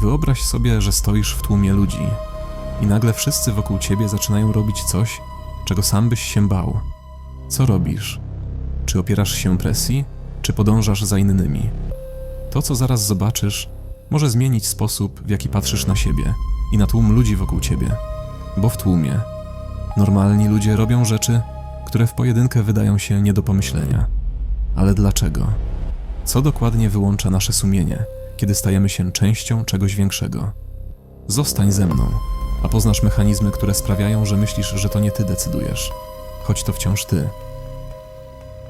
Wyobraź sobie, że stoisz w tłumie ludzi i nagle wszyscy wokół ciebie zaczynają robić coś, czego sam byś się bał. Co robisz? Czy opierasz się presji, czy podążasz za innymi? To, co zaraz zobaczysz, może zmienić sposób, w jaki patrzysz na siebie i na tłum ludzi wokół ciebie. Bo w tłumie normalni ludzie robią rzeczy, które w pojedynkę wydają się nie do pomyślenia. Ale dlaczego? Co dokładnie wyłącza nasze sumienie, kiedy stajemy się częścią czegoś większego? Zostań ze mną, a poznasz mechanizmy, które sprawiają, że myślisz, że to nie ty decydujesz, choć to wciąż ty.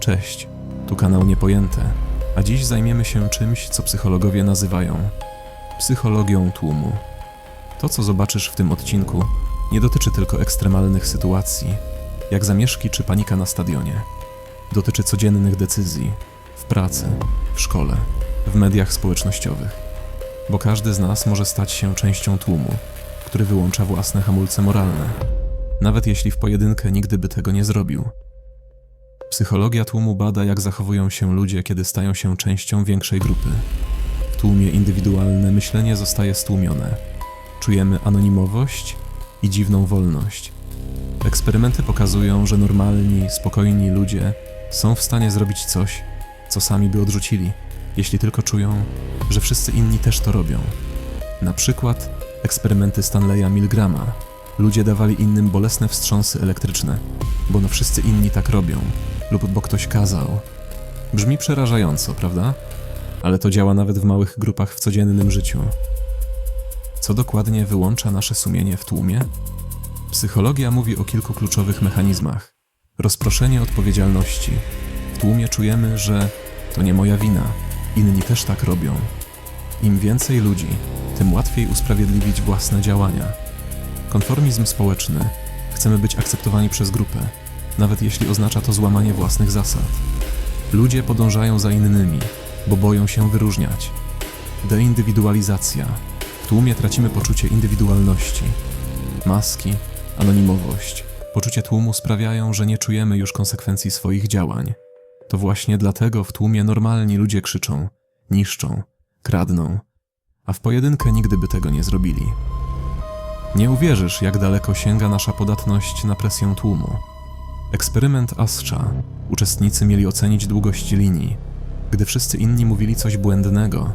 Cześć, tu kanał Niepojęte, a dziś zajmiemy się czymś, co psychologowie nazywają psychologią tłumu. To, co zobaczysz w tym odcinku, nie dotyczy tylko ekstremalnych sytuacji, jak zamieszki czy panika na stadionie. Dotyczy codziennych decyzji w pracy, w szkole, w mediach społecznościowych. Bo każdy z nas może stać się częścią tłumu, który wyłącza własne hamulce moralne, nawet jeśli w pojedynkę nigdy by tego nie zrobił. Psychologia tłumu bada, jak zachowują się ludzie, kiedy stają się częścią większej grupy. W tłumie indywidualne myślenie zostaje stłumione. Czujemy anonimowość i dziwną wolność. Eksperymenty pokazują, że normalni, spokojni ludzie są w stanie zrobić coś, co sami by odrzucili, jeśli tylko czują, że wszyscy inni też to robią. Na przykład eksperymenty Stanleya Milgrama. Ludzie dawali innym bolesne wstrząsy elektryczne, bo no wszyscy inni tak robią, lub bo ktoś kazał. Brzmi przerażająco, prawda? Ale to działa nawet w małych grupach w codziennym życiu. Co dokładnie wyłącza nasze sumienie w tłumie? Psychologia mówi o kilku kluczowych mechanizmach. Rozproszenie odpowiedzialności. W tłumie czujemy, że to nie moja wina, inni też tak robią. Im więcej ludzi, tym łatwiej usprawiedliwić własne działania. Konformizm społeczny. Chcemy być akceptowani przez grupę, nawet jeśli oznacza to złamanie własnych zasad. Ludzie podążają za innymi, bo boją się wyróżniać. Deindywidualizacja. W tłumie tracimy poczucie indywidualności. Maski, anonimowość, poczucie tłumu sprawiają, że nie czujemy już konsekwencji swoich działań. To właśnie dlatego w tłumie normalni ludzie krzyczą, niszczą, kradną, a w pojedynkę nigdy by tego nie zrobili. Nie uwierzysz, jak daleko sięga nasza podatność na presję tłumu. Eksperyment Ascha. Uczestnicy mieli ocenić długość linii. Gdy wszyscy inni mówili coś błędnego,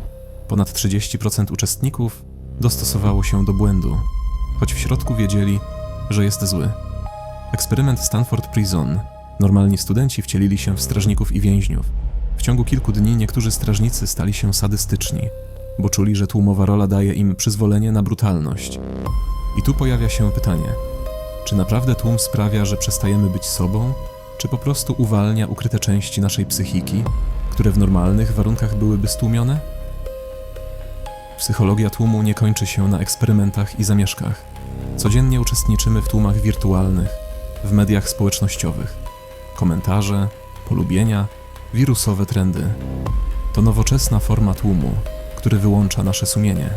ponad 30% uczestników dostosowało się do błędu, choć w środku wiedzieli, że jest zły. Eksperyment Stanford Prison. Normalni studenci wcielili się w strażników i więźniów. W ciągu kilku dni niektórzy strażnicy stali się sadystyczni, bo czuli, że tłumowa rola daje im przyzwolenie na brutalność. I tu pojawia się pytanie: czy naprawdę tłum sprawia, że przestajemy być sobą, czy po prostu uwalnia ukryte części naszej psychiki, które w normalnych warunkach byłyby stłumione? Psychologia tłumu nie kończy się na eksperymentach i zamieszkach. Codziennie uczestniczymy w tłumach wirtualnych, w mediach społecznościowych. Komentarze, polubienia, wirusowe trendy. To nowoczesna forma tłumu, który wyłącza nasze sumienie.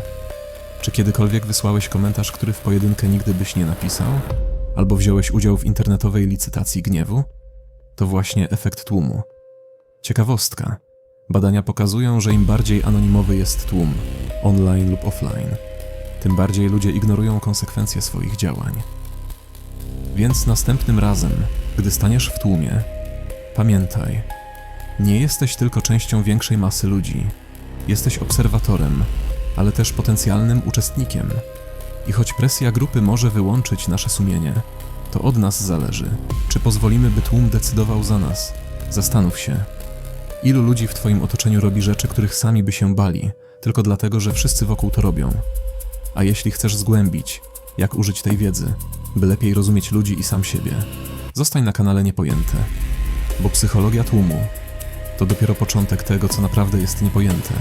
Czy kiedykolwiek wysłałeś komentarz, który w pojedynkę nigdy byś nie napisał? Albo wziąłeś udział w internetowej licytacji gniewu? To właśnie efekt tłumu. Ciekawostka. Badania pokazują, że im bardziej anonimowy jest tłum, online lub offline, tym bardziej ludzie ignorują konsekwencje swoich działań. Więc następnym razem, gdy staniesz w tłumie, pamiętaj, nie jesteś tylko częścią większej masy ludzi. Jesteś obserwatorem, ale też potencjalnym uczestnikiem. I choć presja grupy może wyłączyć nasze sumienie, to od nas zależy, czy pozwolimy, by tłum decydował za nas. Zastanów się, ilu ludzi w Twoim otoczeniu robi rzeczy, których sami by się bali, tylko dlatego, że wszyscy wokół to robią. A jeśli chcesz zgłębić, jak użyć tej wiedzy, by lepiej rozumieć ludzi i sam siebie, zostań na kanale Niepojęte, bo psychologia tłumu to dopiero początek tego, co naprawdę jest niepojęte.